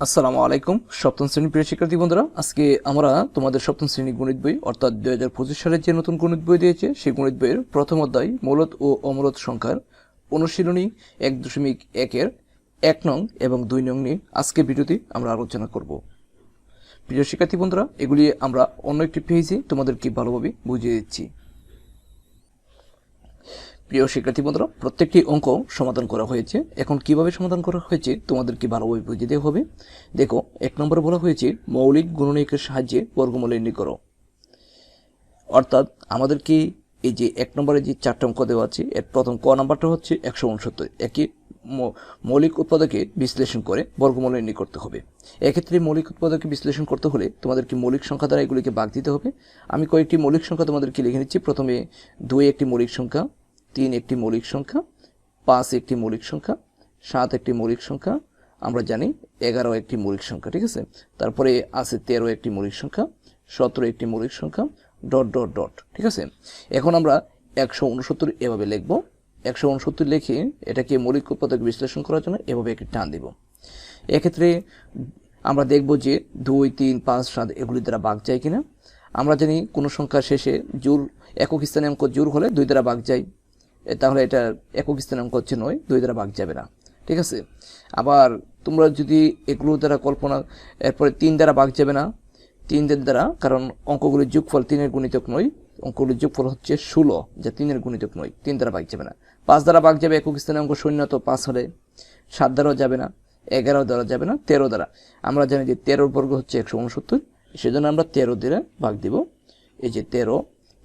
আসসালামু আলাইকুম, সপ্তম শ্রেণির প্রিয় শিক্ষার্থী বন্ধুরা। আজকে আমরা তোমাদের সপ্তম শ্রেণি গণিত বই, অর্থাৎ দুই হাজার পঁচিশ সালের যে নতুন গণিত বই দিয়েছে, সেই গণিত বইয়ের প্রথম অধ্যায়, মূলত ও অমূলত সংখ্যার অনুশীলনী এক দশমিক একের এক নং এবং দুই নং নিয়ে আজকে ভিডিওতে আমরা আলোচনা করব। প্রিয় শিক্ষার্থী বন্ধুরা, এগুলি আমরা অন্য একটি পেজে তোমাদেরকে ভালোভাবে বুঝিয়ে দিচ্ছি। প্রিয় শিক্ষার্থী বন্ধুরা, প্রত্যেকটি অঙ্ক সমাধান করা হয়েছে। এখন কীভাবে সমাধান করা হয়েছে তোমাদেরকে ভালোভাবে বুঝিয়ে দেওয়া হবে? দেখো, এক নম্বরে বলা হয়েছে, মৌলিক গুণনীয়কের সাহায্যে বর্গমূল নির্ণয় করো। অর্থাৎ, আমাদেরকে এই যে এক নম্বরে যে চারটা অঙ্ক দেওয়া আছে, এর প্রথম ক নাম্বারটা হচ্ছে একশো উনসত্তর। একই মৌলিক উৎপাদকে বিশ্লেষণ করে বর্গমূল নির্ণয় করতে হবে। এক্ষেত্রে মৌলিক উৎপাদকে বিশ্লেষণ করতে হলে তোমাদেরকে মৌলিক সংখ্যা দ্বারা এগুলিকে ভাগ দিতে হবে। আমি কয়েকটি মৌলিক সংখ্যা তোমাদেরকে লিখে নিচ্ছি। প্রথমে দুই একটি মৌলিক সংখ্যা তিন একটি মৌলিক সংখ্যা, পাঁচ একটি মৌলিক সংখ্যা, সাত একটি মৌলিক সংখ্যা, আমরা জানি এগারো একটি মৌলিক সংখ্যা, ঠিক আছে? তারপরে আছে তেরো একটি মৌলিক সংখ্যা, সতেরো একটি মৌলিক সংখ্যা, ডট ডট ডট, ঠিক আছে? এখন আমরা একশো উনসত্তর এভাবে লিখব। একশো উনসত্তর লিখে এটাকে মৌলিক উৎপাদক বিশ্লেষণ করার জন্য এভাবে একটি টান দিব। এক্ষেত্রে আমরা দেখব যে দুই, তিন, পাঁচ, সাত এগুলি দ্বারা বাঘ যায় কিনা। আমরা জানি কোনো সংখ্যা শেষে জোর একক স্থানে অঙ্ক জোর হলে দুই দ্বারা বাঘ যায়। তাহলে এটা একক স্থানে অঙ্ক হচ্ছে নয়, দুই দ্বারা ভাগ যাবে না। ঠিক আছে? আবার তোমরা যদি এগুলো দ্বারা কল্পনা, এরপরে তিন দ্বারা ভাগ যাবে না তিনদের দ্বারা কারণ অঙ্কগুলির যোগফল তিনের গুণিতক নয়, অঙ্কগুলির যোগফল হচ্ছে ষোলো, যা তিনের গুণিতক নয়, তিন দ্বারা ভাগ যাবে না। পাঁচ দ্বারা ভাগ যাবে একক স্থানে অঙ্ক শূন্য, তো পাঁচ হলে সাত দ্বারাও যাবে না এগারো দ্বারা যাবে না, তেরো দ্বারা। আমরা জানি যে তেরোর বর্গ হচ্ছে একশো উনসত্তর, সেজন্য আমরা তেরো দিয়ে ভাগ দিব। এই যে তেরো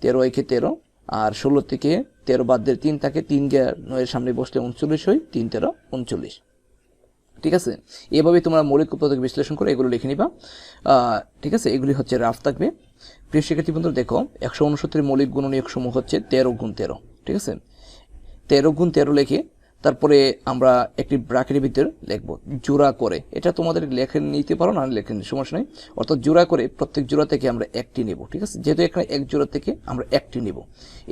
তেরো একে তেরো আর ষোলো থেকে তেরো বাদ দিয়ে তিন থাকে, তিন গিয়ার নয়ের সামনে বসলে উনচল্লিশ হয়, তিন, তেরো, উনচল্লিশ। ঠিক আছে? এভাবে তোমরা মৌলিক উৎপাদক বিশ্লেষণ করে এগুলো লিখে নিবা। ঠিক আছে? এগুলি হচ্ছে রাফ থাকবে। প্রিয় শিক্ষার্থী বন্ধু দেখো, একশো উনসত্তরের মৌলিক গুণনীয়ক সমূহ হচ্ছে তেরো গুণ তেরো। ঠিক আছে? তেরো গুণ তেরো লিখে তারপরে আমরা একটি ব্রাকেটের ভিতর লিখব জোড়া করে। এটা তোমাদের লেখে নিতে পারো, না লেখে সমস্যা নেই। অর্থাৎ জোড়া করে প্রত্যেক জোড়া থেকে আমরা একটি নেব, ঠিক আছে? যেহেতু এখানে এক জোড়া থেকে আমরা একটি নেব।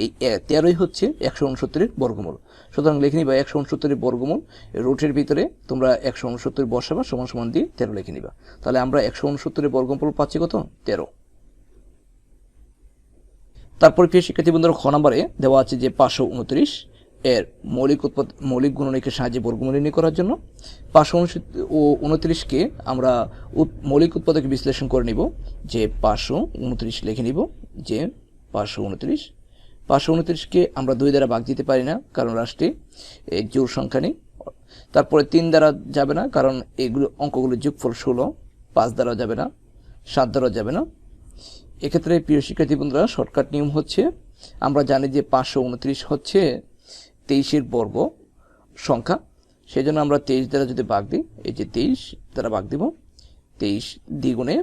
এই তেরোই হচ্ছে একশো উনসত্তরের বর্গমূল। সুতরাং লিখে নিবা একশো উনসত্তরের বর্গমূল, রুটের ভিতরে তোমরা একশো উনসত্তর বসাবা, সমান সমান দিয়ে তেরো লিখে নিবা। তাহলে আমরা একশো উনসত্তরের বর্গমূল পাচ্ছি কত? তেরো। তারপর প্রিয় শিক্ষার্থী বন্ধুরা খ নম্বরে দেওয়া আছে যে পাঁচশো উনত্রিশ এর মৌলিক উৎপাদ মৌলিক গুণনীকের সাহায্যে বর্গমূল নির্ণয় করার জন্য। পাঁচশো ও উনত্রিশকে আমরা মৌলিক উৎপাদকে বিশ্লেষণ করে নিব। যে পাঁচশো উনত্রিশ লিখে নিব যে পাঁচশো উনত্রিশ। পাঁচশো উনত্রিশকে আমরা দুই দ্বারা ভাগ দিতে পারি না, কারণ রাষ্ট্রে জোর সংখ্যা নেই। তারপরে তিন দ্বারা যাবে না, কারণ এগুলো অঙ্কগুলোর যোগফল ষোলো। পাঁচ দ্বারা যাবে না, সাত দ্বারা যাবে না। এক্ষেত্রে প্রিয় শিক্ষার্থী বন্ধুরা, শর্টকাট নিয়ম হচ্ছে, আমরা জানি যে পাঁচশো উনত্রিশ হচ্ছে তেইশের বর্গ সংখ্যা। সেই জন্য আমরা তেইশ দ্বারা যদি ভাগ দিই, এই যে তেইশ দ্বারা ভাগ দিব, তেইশ দ্বিগুণে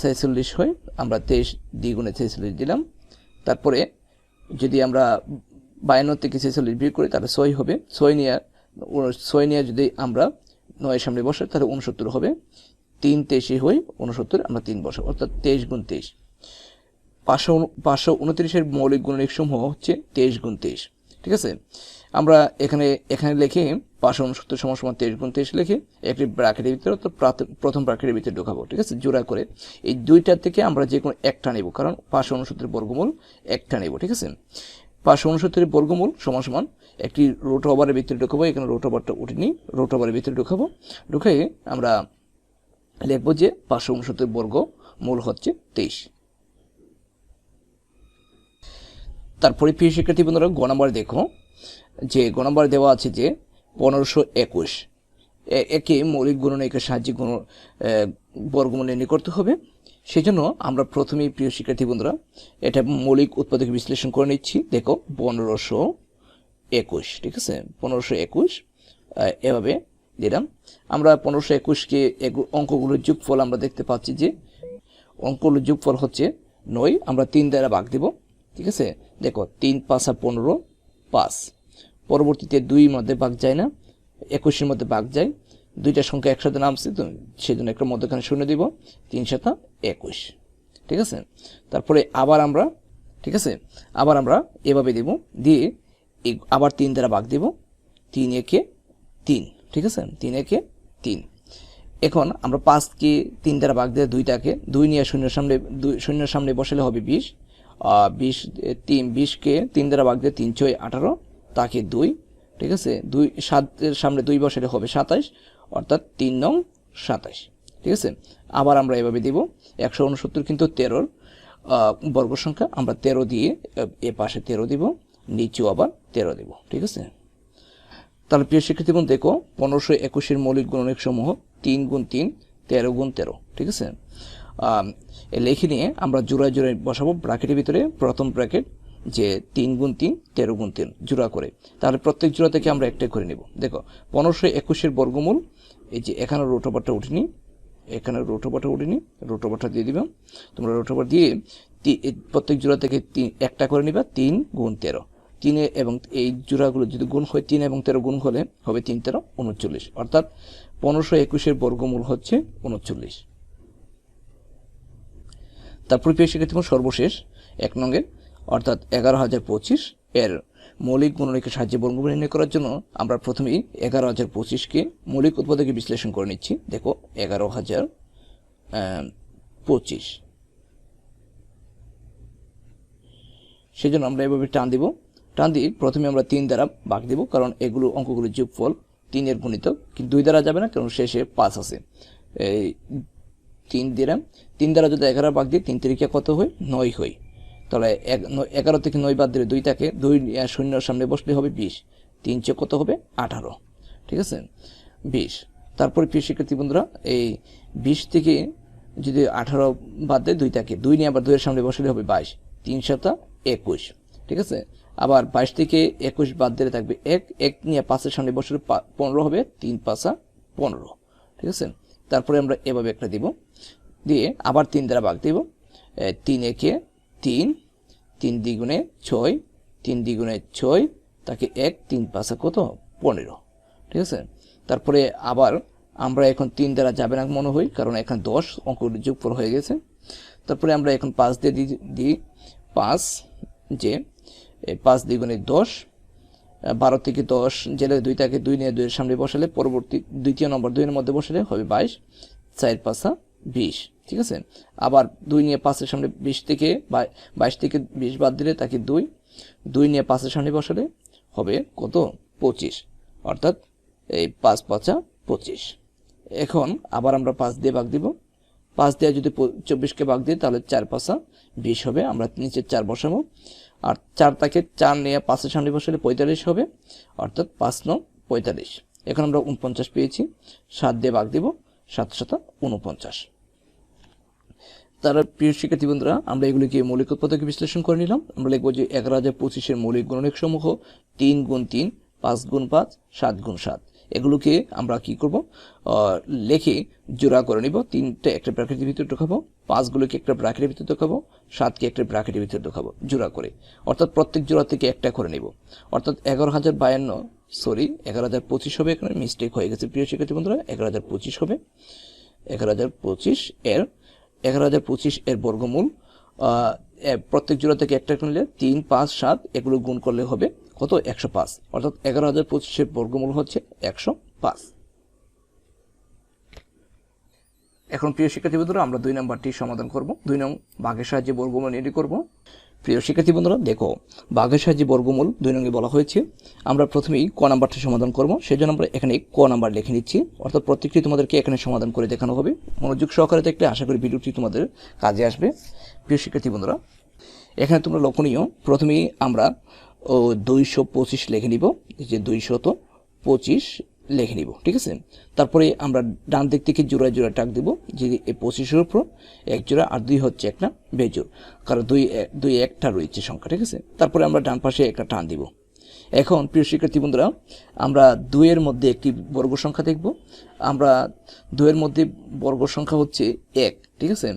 ছেচল্লিশ হয়। আমরা তেইশ দ্বিগুণে ছেচল্লিশ দিলাম। তারপরে যদি আমরা বায়ান্ন থেকে ছেচল্লিশ বিয়োগ করি, তাহলে ছয় হবে। ছয় নিয়ে ছয় নিয়ে যদি আমরা নয়ের সামনে বসে তাহলে উনসত্তর হবে। তিন তেইশে হয়ে উনসত্তর আমরা তিন বসে অর্থাৎ তেইশ গুণ তেইশ। পাঁচশো পাঁচশো উনত্রিশের মৌলিক গুণনিক সমূহ হচ্ছে তেইশ গুণ তেইশ। ঠিক আছে? আমরা এখানে এখানে লিখে পাঁচশো উনসত্তর সমান সমান তেইশ গুণ তেইশ লিখে একটি ব্র্যাকেটের ভিতরে তো প্রাথ- প্রথম ব্র্যাকেটের ভিতরে ঢোকাবো, ঠিক আছে? জোড়া করে। এই দুইটার থেকে আমরা যে কোনো একটা নেব, কারণ পাঁচশো উনসত্তরের বর্গমূল একটা নেব, ঠিক আছে? পাঁচশো উনসত্তরের বর্গমূল সমান সমান একটি রোট ওভারের ভিতরে ঢোকাবো, এখানে রোট ওভারটা উঠে নিই রোট ওভারের ভিতরে ঢোকাবো। ঢুকে আমরা লিখব যে পাঁচশো উনসত্তর বর্গ মূল হচ্ছে তেইশ। তারপরে প্রিয় শিক্ষার্থী বন্ধুরা গ নাম্বার দেখো যে গ নাম্বার দেওয়া আছে যে পনেরোশো একুশ। একে মৌলিক গুণনীয়কের সাহায্যে গুণ আহ, বর্গমূল নির্ণয় করতে হবে। সেই জন্য আমরা প্রথমেই প্রিয় শিক্ষার্থী বন্ধুরা এটা মৌলিক উৎপাদক বিশ্লেষণ করে নিচ্ছি। দেখো পনেরোশো একুশ ঠিক আছে? পনেরোশো একুশ এভাবে দিলাম। আমরা পনেরোশো একুশকে অঙ্কগুলোর যোগফল আমরা দেখতে পাচ্ছি যে অঙ্কগুলোর যোগফল হচ্ছে নয় আমরা তিন দ্বারা ভাগ দিব। ঠিক আছে? দেখো, তিন, পাঁচ পাঁচা পনেরো, পাঁচ। পরবর্তীতে দুই মধ্যে ভাগ যায় না একুশের মধ্যে ভাগ যায়। দুইটা সংখ্যা একসাথে নামছে, তো সেই জন্য একটা মধ্যখানে শূন্য দিব, তিন সাতা একুশ। ঠিক আছে? তারপরে আবার আমরা, ঠিক আছে? আবার আমরা এভাবে দিব, দিয়ে আবার তিন দ্বারা ভাগ দিব, তিন একে তিন। ঠিক আছে? তিন একে তিন। এখন আমরা পাঁচকে তিন দ্বারা ভাগ দিয়ে দুইটাকে, দুই নিয়ে শূন্যের সামনে, দুই, শূন্যের সামনে বসালে হবে বিশ। বিশ তিন, বিশকে তিন দ্বারা ভাগ দিয়ে তিন ছয়, আঠারো, তাকে দুই, ঠিক আছে? দুই সাতের সামনে দুই বসালে হবে সাতাইশ, অর্থাৎ তিন নং সাতাইশ, ঠিক আছে? আবার আমরা এভাবে দিব, একশো উনসত্তর কিন্তু তেরোর বর্গ সংখ্যা, আমরা তেরো দিয়ে, এ পাশে তেরো দিব, নিচেও আবার তেরো দিব, ঠিক আছে? তাহলে প্রিয় শিক্ষার্থী বোন দেখো, পনেরোশো একুশের মৌলিক গুণনিক সমূহ তিন গুণ তিন, তেরো গুণ তেরো, ঠিক আছে? লেখে নিয়ে আমরা জোড়ায় জোড়ায় বসাবো ব্র্যাকেটের ভিতরে প্রথম ব্র্যাকেট, যে তিন গুণ তিন, তেরো গুণ তিন, জোড়া করে। তাহলে প্রত্যেক জোড়া থেকে আমরা একটা করে নেব। দেখো, পনেরোশো একুশের বর্গমূল, এই যে এখানে রোটোবারটা উঠিনি, এখানে রোটোবারটা উঠিনি রোটোবারটা দিয়ে দিবা তোমরা রোটোবার দিয়ে প্রত্যেক জোড়া থেকে তিন, একটা করে নিবা, তিন গুণ তেরো। তিনে এবং এই জোড়াগুলো যদি গুণ হয়, তিন এবং তেরো গুণ হলে হবে তিন তেরো, উনচল্লিশ। অর্থাৎ পনেরোশো একুশের বর্গমূল হচ্ছে উনচল্লিশ। তারপর প্রিয় শিক্ষার্থী বন্ধু, সর্বশেষ এক নঙ্গের অর্থাৎ এগারো হাজার পঁচিশ এর মৌলিক গুণনীকের সাহায্যে বর্গমূল নির্ণয় করার জন্য আমরা প্রথমেই এগারো হাজার পঁচিশকে মৌলিক উৎপাদকে বিশ্লেষণ করে নিচ্ছি। দেখো এগারো হাজার পঁচিশ। সেজন্য আমরা এভাবে টান দিব। টান দিয়ে প্রথমে আমরা তিন দ্বারা ভাগ দিব কারণ এগুলো অঙ্কগুলো যোগফল তিনের গুণিতক কিন্তু দুই দ্বারা যাবে না কারণ শেষে পাঁচ আছে। এই তিন দ্বারা তিন দ্বারা যদি এগারো ভাগ দিই তিন তিরিকা কত হয়? নয় হয়। তাহলে এগারো থেকে নয় বাদ দিলে দুই থাকে। দুই আহ, শূন্যর সামনে বসলে হবে বিশ। তিন চেয়ে কত হবে? আঠারো। ঠিক আছে? বিশ। তারপরে প্রিয় শিক্ষার্থী বন্ধুরা এই বিশ থেকে যদি আঠারো বাদ দেয় দুই থাকে। দুই নিয়ে আবার দুইয়ের সামনে বসলে হবে বাইশ। তিন সাতা একুশ। ঠিক আছে? আবার বাইশ থেকে একুশ বাদ দিলে থাকবে এক। এক নিয়ে পাঁচের সামনে বসলে পনেরো হবে। তিন পাঁচা পনেরো। ঠিক আছে? তারপরে আমরা এভাবে একটা দিব। দিয়ে আবার তিন দ্বারা ভাগ দিব। তিন একে তিন তিন দ্বিগুণে ছয়, তিন দ্বিগুণে ছয়, তাকে এক, তিন পাঁচা কত? পনেরো। ঠিক আছে? তারপরে আবার আমরা এখন তিন দ্বারা যাবে না মনে হয়, কারণ এখন দশ অঙ্ক যোগফল হয়ে গেছে। তারপরে আমরা এখন পাঁচ দিয়ে দিই। পাঁচ যে পাঁচ দ্বিগুণে দশ বারো থেকে দশ, জেলে দুই তাকে দুই নিয়ে দুইয়ের সামনে বসালে পরবর্তী দ্বিতীয় নম্বর দুইয়ের মধ্যে বসালে হবে বাইশ, চার পাঁচা বিশ, ঠিক আছে? আবার দুই নিয়ে পাঁচের সামনে বিশ থেকে বাই- বাইশ থেকে বিশ বাদ দিলে তাকে দুই দুই নিয়ে পাঁচের সামনে বসালে হবে কত? পঁচিশ, অর্থাৎ এই পাঁচ পাঁচা পঁচিশ। এখন আবার আমরা পাঁচ দিয়ে ভাগ দিব। পাঁচ দেওয়া যদি চব্বিশকে ভাগ দিই, তাহলে চার পাঁচা বিশ হবে। আমরা নিচে চার বসাবো। আর চার তাকে চার নিয়ে পাঁচের সামনে বসালে পঁয়তাল্লিশ হবে। অর্থাৎ পাঁচ ন পঁয়তাল্লিশ। এখন আমরা উনপঞ্চাশ পেয়েছি। সাত দিয়ে ভাগ দিব, সাত শত উনপঞ্চাশ। তারা প্রিয় শিক্ষার্থী বন্ধুরা, আমরা এগুলিকে মৌলিক উৎপাদকে বিশ্লেষণ করে নিলাম। আমরা লিখব যে এগারো হাজার পঁচিশের মৌলিক গুণনিক সমূহ তিন গুণ তিন, পাঁচ গুণ পাঁচ, সাত গুণ সাত। এগুলোকে আমরা কি করব? লেখে জোড়া করে নিব। তিনটে একটা ব্র্যাকেটের ভিতরে ঢোকাবো, পাঁচগুলোকে একটা ব্র্যাকেটের ভিতরে ঢোকাবো, সাতকে একটা ব্র্যাকেটের ভিতরে ঢোকাবো, জোড়া করে। অর্থাৎ প্রত্যেক জোড়া থেকে একটা করে নিব। অর্থাৎ এগারো হাজার বায়ান্ন সরি এগারো হাজার পঁচিশ হবে এখানে মিস্টেক হয়ে গেছে। প্রিয় শিক্ষার্থী বন্ধুরা, এগারো হাজার পঁচিশ হবে। এগারো হাজার পঁচিশ এর, এগারো হাজার পঁচিশ এর বর্গমূল প্রত্যেক জোড়া থেকে একটা নিলে তিন, পাঁচ, সাত, এগুলো গুণ করলে হবে কত? একশো পাঁচ। অর্থাৎ এগারো হাজার পঁচিশের বর্গমূল হচ্ছে একশো পাঁচ। এখন প্রিয় শিক্ষার্থী বন্ধুরা, আমরা দুই নম্বরটি সমাধান করব। দুই নং বাঘের সাহায্যে বর্গমূল নির্ণয় করব। প্রিয় শিক্ষার্থী বন্ধুরা, দেখো, বাঘের বর্গমূল দুই নঙ্গে বলা হয়েছে। আমরা প্রথমেই ক নাম্বারটা সমাধান করব। সেই জন্য আমরা এখানে ক নাম্বার লিখে নিচ্ছি। অর্থাৎ প্রত্যেকটি তোমাদেরকে এখানে সমাধান করে দেখানো হবে। মনোযোগ সহকারে দেখলে আশা করি ভিডিওটি তোমাদের কাজে আসবে। প্রিয় শিক্ষার্থী বন্ধুরা, এখানে তোমরা লক্ষণীয়। প্রথমেই আমরা দুইশো পঁচিশ লিখে নিব। যে দুইশত পঁচিশ লিখে নিব, ঠিক আছে? তারপরে আমরা ডান দিক থেকে জোড়া জোড়া টাক দিব, যে এই পঁচিশের উপর এক জোড়া আর দুই হচ্ছে একটা বেজোড়। কারণ দুই দুই একটা রয়েছে সংখ্যা, ঠিক আছে? তারপরে আমরা ডান পাশে একটা টান দিব। এখন, প্রিয় শিক্ষার্থী বন্ধুরা, আমরা দুইয়ের মধ্যে একটি বর্গ সংখ্যা দেখব। আমরা দুইয়ের মধ্যে বর্গ সংখ্যা হচ্ছে এক, ঠিক আছে?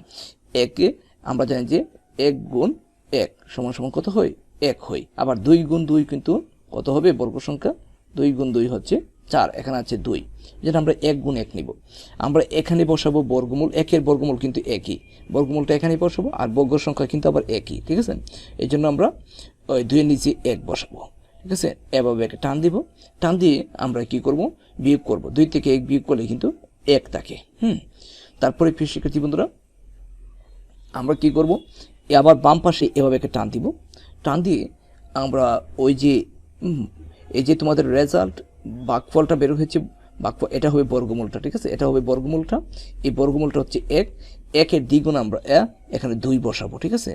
একে আমরা জানি যে এক গুণ এক সমান সমান কত হয়? এক হয়। আবার দুই গুণ দুই কিন্তু কত হবে? বর্গ সংখ্যা। দুই গুণ দুই হচ্ছে চার, এখানে আছে দুই। যেটা আমরা এক গুণ এক নিব। আমরা এখানে বসাবো বর্গমূল, একের বর্গমূল কিন্তু একই। বর্গমূলটা এখানে বসাবো আর বর্গ সংখ্যা কিন্তু আবার একই, ঠিক আছে? এই জন্য আমরা ওই দুইয়ের নিচে এক বসাবো, ঠিক আছে? এভাবে একটা টান দিব। টান দিয়ে আমরা কি করব? বিয়োগ করব। দুই থেকে এক বিয়োগ করলে কিন্তু এক থাকে, হুম? তারপরে প্রিয় শিক্ষার্থী বন্ধুরা, আমরা কি করব? আবার বাম পাশে এভাবে একটা টান দিব। টান দিয়ে আমরা ওই যে এই যে তোমাদের রেজাল্ট বাকফলটা বের হয়েছে, বাকফল, এটা হবে বর্গমূলটা, ঠিক আছে? এটা হবে বর্গমূলটা। এই বর্গমূলটা হচ্ছে এক একের দ্বিগুণ আমরা এখানে দুই বসাবো, ঠিক আছে?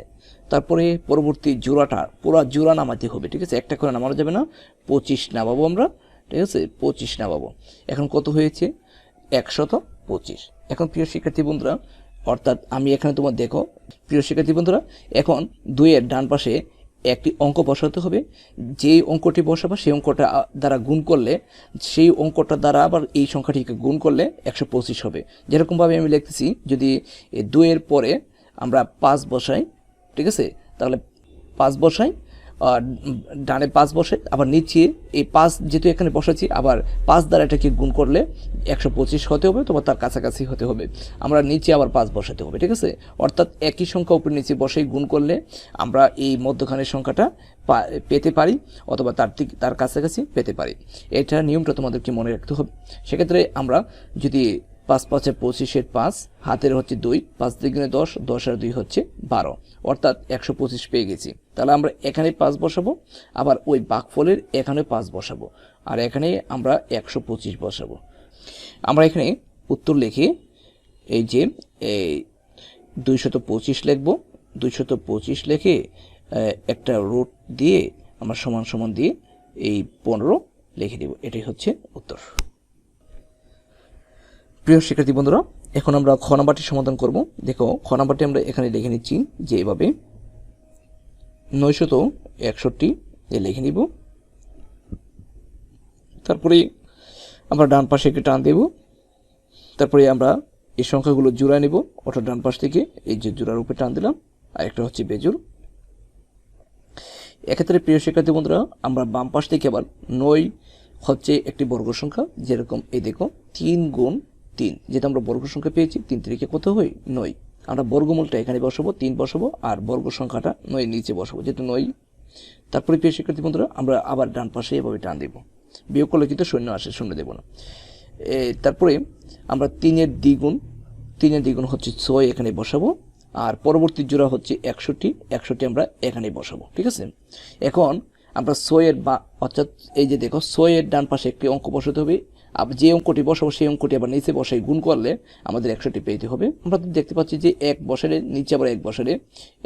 তারপরে পরবর্তী জোড়াটা, পুরো জোড়া নামাতে হবে, ঠিক আছে? একটা করে নামানো যাবে না, পঁচিশ নামাবো আমরা, ঠিক আছে? পঁচিশ নামাবো। এখন কত হয়েছে? একশত পঁচিশ। এখন প্রিয় শিক্ষার্থী বন্ধুরা, অর্থাৎ আমি এখানে তোমার দেখো, প্রিয় শিক্ষার্থী বন্ধুরা, এখন দুইয়ের ডান পাশে একটি অঙ্ক বসাতে হবে। যেই অঙ্কটি বসাবো, সেই অঙ্কটা দ্বারা গুণ করলে, সেই অঙ্কটা দ্বারা আবার এই সংখ্যাটিকে গুণ করলে একশো পঁচিশ হবে। যেরকমভাবে আমি লিখতেছি, যদি দুয়ের পরে আমরা পাঁচ বসাই, ঠিক আছে? তাহলে পাঁচ বসাই ডানে পাঁচ বসে, আবার নিচে এই পাঁচ যেহেতু এখানে বসাচ্ছি, আবার পাঁচ দ্বারা এটাকে গুণ করলে একশো পঁচিশ হতে হবে তোমার তার কাছাকাছি হতে হবে। আমরা নিচে আবার পাঁচ বসাতে হবে, ঠিক আছে? অর্থাৎ একই সংখ্যা উপরে নিচে বসেই গুণ করলে আমরা এই মধ্যখানের সংখ্যাটা পেতে পারি, অথবা তার তার কাছাকাছি পেতে পারি। এটা নিয়মটা তোমাদেরকে মনে রাখতে হবে। সেক্ষেত্রে আমরা যদি পাঁচ পাঁচে পঁচিশের পাঁচ, হাতের হচ্ছে দুই, পাঁচ দিগুণে দশ দশ আর দুই হচ্ছে বারো। অর্থাৎ একশো পঁচিশ পেয়ে গেছি। তাহলে আমরা এখানে পাঁচ বসাবো, আবার ওই বাঘফলের এখানে পাঁচ বসাবো, আর এখানে আমরা একশো পঁচিশ বসাবো। আমরা এখানে উত্তর লিখে, এই যে, এই দুইশত পঁচিশ লিখব, দুইশত পঁচিশ লিখে একটা রুট দিয়ে আমরা সমান সমান দিয়ে এই পনেরো লিখে দেব। এটাই হচ্ছে উত্তর। প্রিয় শিক্ষার্থী বন্ধুরা, এখন আমরা খ নাম্বারটি সমাধান করব। দেখো, খ নাম্বারটি আমরা এখানে লিখে নিচ্ছি যে এভাবে নয়শত একষট্টি এ লিখে নিব। তারপরে আমরা ডান পাশে একটি টান দেব। তারপরে আমরা এই সংখ্যাগুলো জোড়া নেব। অর্থাৎ ডান পাশ থেকে এই যে জোড়ার উপরে টান দিলাম আর একটা হচ্ছে বেজুর এক্ষেত্রে প্রিয় শিক্ষার্থী বন্ধুরা, আমরা বাম পাশ থেকে আবার নয় হচ্ছে একটি বর্গ সংখ্যা, যেরকম এই দেখো, তিন গুণ তিন যেটা আমরা বর্গ সংখ্যা পেয়েছি, তিন তারিখে কত হয়? নয়। আমরা বর্গমূলটা এখানে বসাবো, তিন বসাবো, আর বর্গ সংখ্যাটা নয় নিচে বসাবো, যেহেতু নয়। তারপরে প্রিয় শিক্ষার্থী বন্ধুরা, আমরা আবার ডান পাশে এভাবে টান দেব। বিয়োগ করলে কিন্তু শূন্য আসে, শূন্য দেবো না। তারপরে আমরা তিনের দ্বিগুণ তিনের দ্বিগুণ হচ্ছে ছয় এখানে বসাবো, আর পরবর্তী জোড়া হচ্ছে একষট্টি একষট্টি আমরা এখানে বসাবো, ঠিক আছে? এখন আমরা ছয়ের বা, অর্থাৎ এই যে দেখো, ছয়ের ডান পাশে একটি অঙ্ক বসাতে হবে যে অঙ্কটি বসাবো, সেই অঙ্কটি আবার নিচে বসাই গুণ করলে আমাদের একষট্টি পেতে হবে। আমরা তো দেখতে পাচ্ছি যে এক বছরে নিচে আবার এক বছরে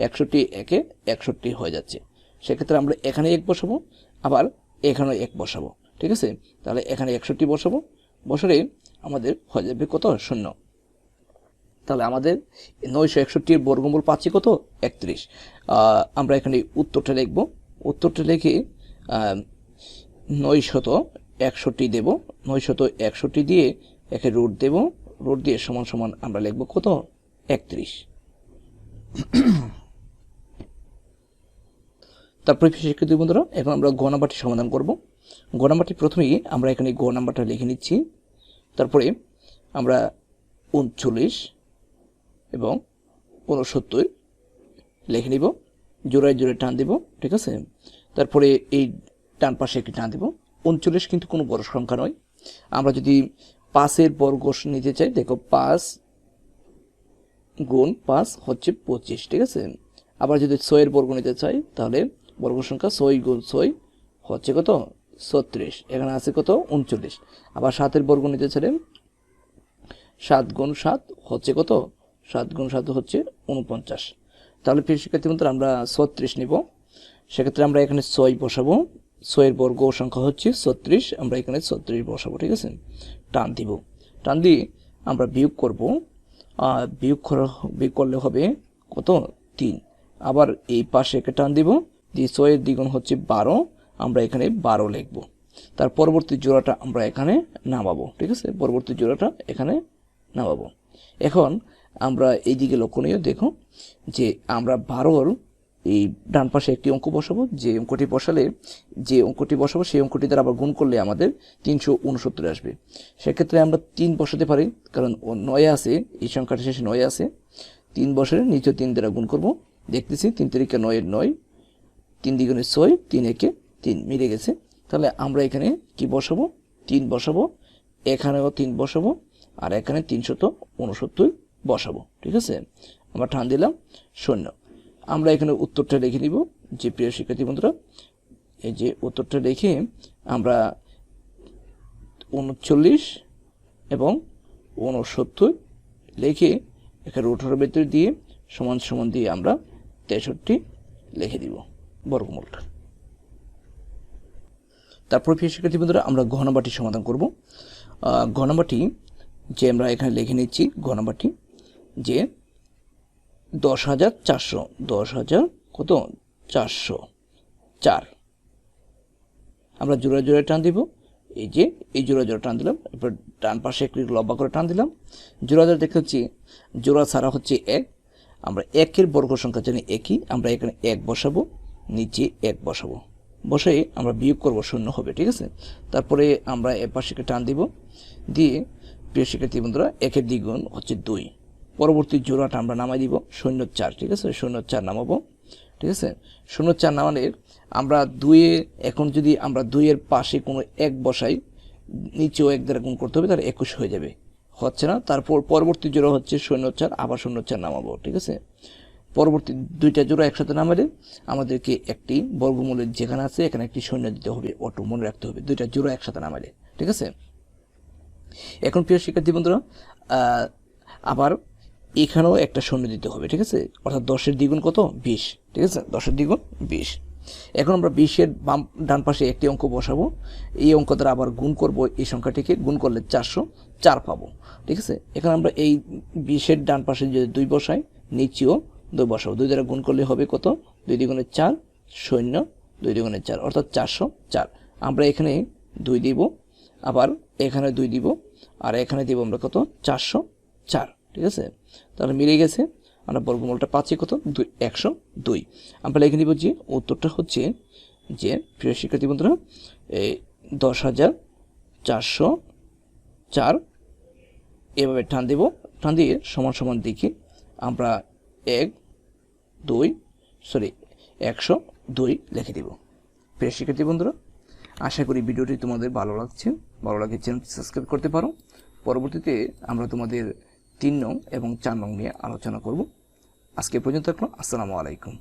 একষট্টি একে একষট্টি হয়ে যাচ্ছে। সেক্ষেত্রে আমরা এখানে এক বসাবো, আবার এখানে এক বসাবো। ঠিক আছে? তাহলে এখানে একষট্টি বসাবো। বছরে আমাদের হয়ে যাবে কত? শূন্য। তাহলে আমাদের নয়শো একষট্টির বর্গমূল পাচ্ছি কত? একত্রিশ। আমরা এখানে উত্তরটা লিখব। উত্তরটা লিখে নয় শত একষট্টি দেব। নয় শত একষট্টি দিয়ে একে রুট দেব। রুট দিয়ে সমান সমান আমরা লিখব কত? একত্রিশ। তারপরে শিক্ষার্থী বন্ধুরা, এখন আমরা গ নাম্বারটি সমাধান করব। গ নাম্বারটি প্রথমেই আমরা এখানে গ নাম্বারটা লিখে নিচ্ছি। তারপরে আমরা উনচল্লিশ এবং ঊনসত্তর লিখে নিব। জোড়ায় জোড়ায় টান দেব, ঠিক আছে? তারপরে এই টান পাশে একটি টান দেব। উনচল্লিশ কিন্তু কোনো বড় সংখ্যা নয়। আমরা যদি পাঁচের বর্গ নিতে চাই, দেখো পাঁচ গুণ পাঁচ হচ্ছে পঁচিশ, ঠিক আছে? আবার যদি ছয়ের বর্গ নিতে চাই, তাহলে বর্গ সংখ্যা ছয় গুণ ছয় হচ্ছে কত? ছত্রিশ। এখানে আছে কত? উনচল্লিশ। আবার সাতের বর্গ নিতে চাইলে সাত গুণ সাত হচ্ছে কত? সাত গুণ সাত হচ্ছে উনপঞ্চাশ। তাহলে প্রিয় শিক্ষার্থী বন্ধুরা, আমরা ছত্রিশ নিব। সেক্ষেত্রে আমরা এখানে ছয় বসাবো। ছয়ের বর্গ সংখ্যা হচ্ছে ছত্রিশ, আমরা এখানে ছত্রিশ বসাবো, ঠিক আছে? টান দিব। টান দিয়ে আমরা বিয়োগ করব। বিয়োগ বিয়োগ করলে হবে কত? তিন। আবার এই পাশে একটা টান দিব। দিয়ে ছয়ের দ্বিগুণ হচ্ছে বারো, আমরা এখানে বারো লিখব। তার পরবর্তী জোড়াটা আমরা এখানে নামাবো, ঠিক আছে? পরবর্তী জোড়াটা এখানে নামাবো। এখন আমরা এইদিকে লক্ষণীয় দেখো যে আমরা বারোর এই ডান পাশে একটি অঙ্ক বসাবো, যে অঙ্কটি বসালে, যে অঙ্কটি বসাবো, সেই অঙ্কটি দ্বারা আবার গুণ করলে আমাদের তিনশো উনসত্তর আসবে। সেক্ষেত্রে আমরা তিন বসাতে পারি, কারণ নয় আছে, এই সংখ্যাটা শেষে নয় আছে। তিন বছরের নিচে তিন দ্বারা গুণ করব। দেখতেছি তিন তারিখে নয়ের নয়, তিন দ্বিগুণে ছয়, তিন একে তিন, মিলে গেছে। তাহলে আমরা এখানে কি বসাবো? তিন বসাবো, এখানেও তিন বসাবো, আর এখানে তিনশত উনসত্তর বসাবো, ঠিক আছে? আমরা টান দিলাম, শূন্য। আমরা এখানে উত্তরটা লিখে নিব। যে প্রিয় শিক্ষার্থী বন্ধুরা, এই যে উত্তরটা লিখে আমরা উনচল্লিশ এবং উনসত্তর লিখে এখানে রোটার ভেতর দিয়ে সমান সমান দিয়ে আমরা তেষট্টি লিখে দিব বর্গমূলটা। তারপর প্রিয় শিক্ষার্থী বন্ধুরা, আমরা ঘনবাটি সমাধান করব। ঘনবাটি যে আমরা এখানে লিখে নিচ্ছি ঘনবাটি যে দশ হাজার চারশো। দশ হাজার কত? চারশো। চার। আমরা জোড়া জোড়া টান দিব। এই যে, এই জোড়া জোড়া টান দিলাম। এরপর ডান পাশে একটু লম্বা করে টান দিলাম। জোড়া জোড়া দেখতে হচ্ছে, জোড়া ছাড়া হচ্ছে এক। আমরা একের বর্গ সংখ্যা জানি একই। আমরা এখানে এক বসাবো, নিচে এক বসাবো। বসে আমরা বিয়োগ করব, শূন্য হবে, ঠিক আছে? তারপরে আমরা এ পাশে টান দিব। দিয়ে, প্রিয় শিক্ষার্থী বন্ধুরা, একের দ্বিগুণ হচ্ছে দুই। পরবর্তী জোড়াটা আমরা নামাই দিব শূন্য চার ঠিক আছে? শূন্য চার নামাবো, ঠিক আছে? শূন্য চার নামালে আমরা দুইয়ে, এখন যদি আমরা দুইয়ের পাশে কোনো এক বসাই, নিচেও এক দ্বারা গুণ করতে হবে, তাহলে একুশ হয়ে যাবে। হচ্ছে না? তারপর পরবর্তী জোড়া হচ্ছে শূন্য চার আবার শূন্য চার নামাবো, ঠিক আছে? পরবর্তী দুইটা জোড়া একসাথে নামালে আমাদেরকে একটি বর্গমূলের যেখানে আছে, এখানে একটি শূন্য দিতে হবে, অটো মনে রাখতে হবে, দুইটা জোড়া একসাথে নামালে, ঠিক আছে? এখন প্রিয় শিক্ষার্থী বন্ধুরা আবার এখানেও একটা শূন্য দিতে হবে, ঠিক আছে? অর্থাৎ দশের দ্বিগুণ কত? বিশ, ঠিক আছে? দশের দ্বিগুণ বিশ। এখন আমরা বিশের বাম, ডান পাশে একটি অঙ্ক বসাবো। এই অঙ্ক দ্বারা আবার গুণ করব এই সংখ্যাটিকে। গুণ করলে চারশো চার পাবো, ঠিক আছে? এখন আমরা এই বিশের ডান পাশে যদি দুই বসাই, নিচেও দুই বসাবো। দুই দ্বারা গুণ করলে হবে কত? দুই দ্বিগুণের চার শূন্য, দুই দ্বিগুণের চার, অর্থাৎ চারশো চার। আমরা এখানে দুই দিব, আবার এখানে দুই দিব, আর এখানে দিব আমরা কত? চারশো চার। ঠিক আছে? তাহলে মিলে গেছে। আমরা বর্গমূলটা পাচ্ছি কত? দুই, একশো দুই। আমরা লিখে নিব যে উত্তরটা হচ্ছে যে প্রিয় শিক্ষার্থী বন্ধুরা এই দশ হাজার চারশো চার। এভাবে টান দেব। টান দিয়ে সমান সমান দিকে আমরা এক, দুই, সরি, একশো দুই লিখে দিব। প্রিয় শিক্ষার্থী বন্ধুরা, আশা করি ভিডিওটি তোমাদের ভালো লাগছে। ভালো লাগে চ্যানেল সাবস্ক্রাইব করতে পারো। পরবর্তীতে আমরা তোমাদের তিন নং এবং চার নং নিয়ে আলোচনা করব। আজকে পর্যন্ত থাকল। আসসালামু আলাইকুম।